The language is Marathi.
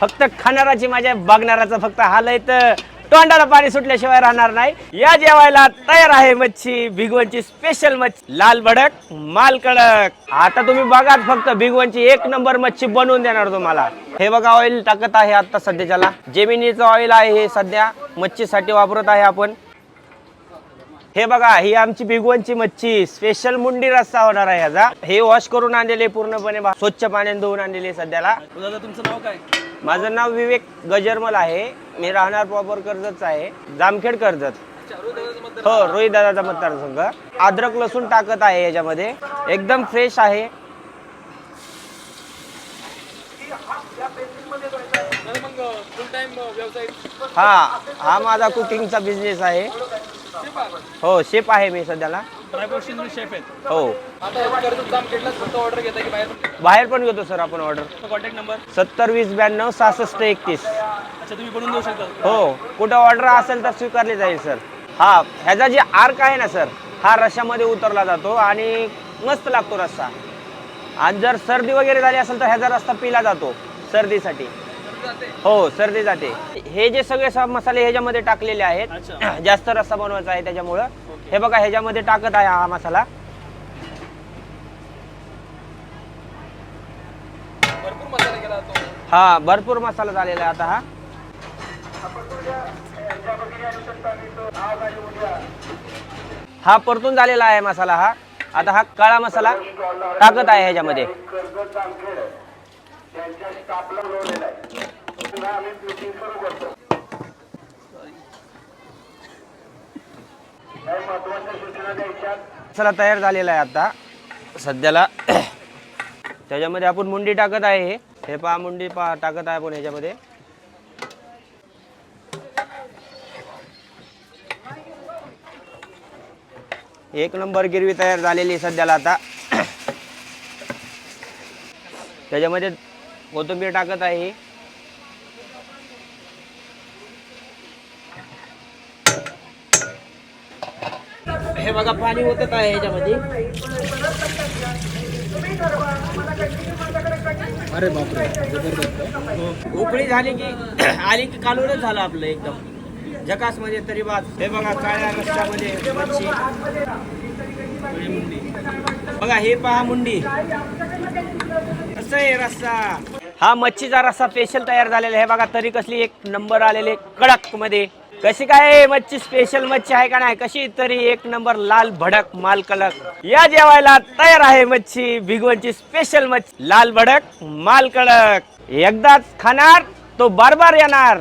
फक्त खाणाराची माझ्या बघणाराचं फक्त हाल आहे तर तोंडाला पाणी सुटल्याशिवाय राहणार नाही. या जेवायला तयार आहे मच्छी भिगवणची स्पेशल मच्छी. लाल भडक माल कडक. आता तुम्ही बघा फक्त भिगवणची एक नंबर मच्छी बनवून देणार तुम्हाला. हे बघा ऑइल टाकत आहे आता सध्याच्याला जेमिनीचं ऑइल आहे हे सध्या. मच्छीसाठी वापरत आहे आपण. हे बघा ही आमची भिगवणची मच्छी. स्पेशल मुंडी रस्सा होणार आहे ह्याचा हे वॉश करून आणलेले पूर्णपणे स्वच्छ पाण्याने धुवून आणलेले सध्याला. तुमचं नाव काय? माझं नाव विवेक गजरमल आहे. मी राहणार प्रॉपर कर्जतच आहे. जामखेड कर्जत. हो रोहित दादाचा मतदारसंघ. अद्रक लसूण टाकत आहे याच्यामध्ये. एकदम फ्रेश आहे. हा हा माझा कुकिंगचा बिझनेस आहे. हो शेफ आहे मी सध्याला. शेफ आहेत. हो. आता कर्ज जाम केटलाच फक्त ऑर्डर घेता की बाहेर? बाहेर पण घेतो सर आपण ऑर्डर कॉन्टॅक्ट नंबर सत्तर वीस ब्याण्णव सहासष्ट एकतीस. अच्छा तुम्ही बनवून देऊ शकता. हो. कुठं ऑर्डर असेल तर स्वीकारली जाईल सर हा ह्याचा जे आर्क आहे ना सर हा रश्श्यामध्ये उतरला जातो आणि मस्त लागतो रस्सा. आणि जर सर्दी वगैरे झाली असेल तर ह्याचा रस्ता पिला जातो सर्दीसाठी. हो सर्दी जाते. हे जे सगळे सा- मसाले ह्याच्यामध्ये टाकलेले आहेत. जास्त रस्सा बनवायचा आहे त्याच्यामुळं. हे बघा ह्याच्यामध्ये टाकत आहे हा मसाला. हा भरपूर मसाला झालेला आहे आता हा. हा परतून झालेला आहे मसाला हा. आता हा काळा मसाला टाकत आहे ह्याच्यामध्ये. मसाला तयार झालेला आहे आता. सध्याला त्याच्यामध्ये आपण मुंडी टाकत आहे हे. हे पहा मुंडी पा टाकत आहे आपण ह्याच्यामध्ये. एक नंबर गिरवी तयार झालेली आहे सध्याला आता. त्याच्यामध्ये कोथिंबीर टाकत आहे. हे बघा पाणी होतच आहे ह्याच्यामध्ये अरे बापरे जबरदस्त. उकळी झाली की आली की कालवणच झालं आपलं एकदम. झकासमध्ये तरी बात हे बघा काळ्या रस्त्यामध्ये मच्छी. बघा हे पहा मुंडी. कसं आहे रस्ता? हा मच्छीचा रस्सा स्पेशल तयार झालेला आहे. बघा तरी कसली एक नंबर आलेले कडकमध्ये. कशी काय मच्छी स्पेशल मच्छी आहे का नाही? कशी तरी एक नंबर लाल भडक माल कलक या जेवायला तयार आहे मच्छी भिगवणची स्पेशल मच्छी. लाल भडक माल कडक एकदाच खाणार तो बार बार येणार.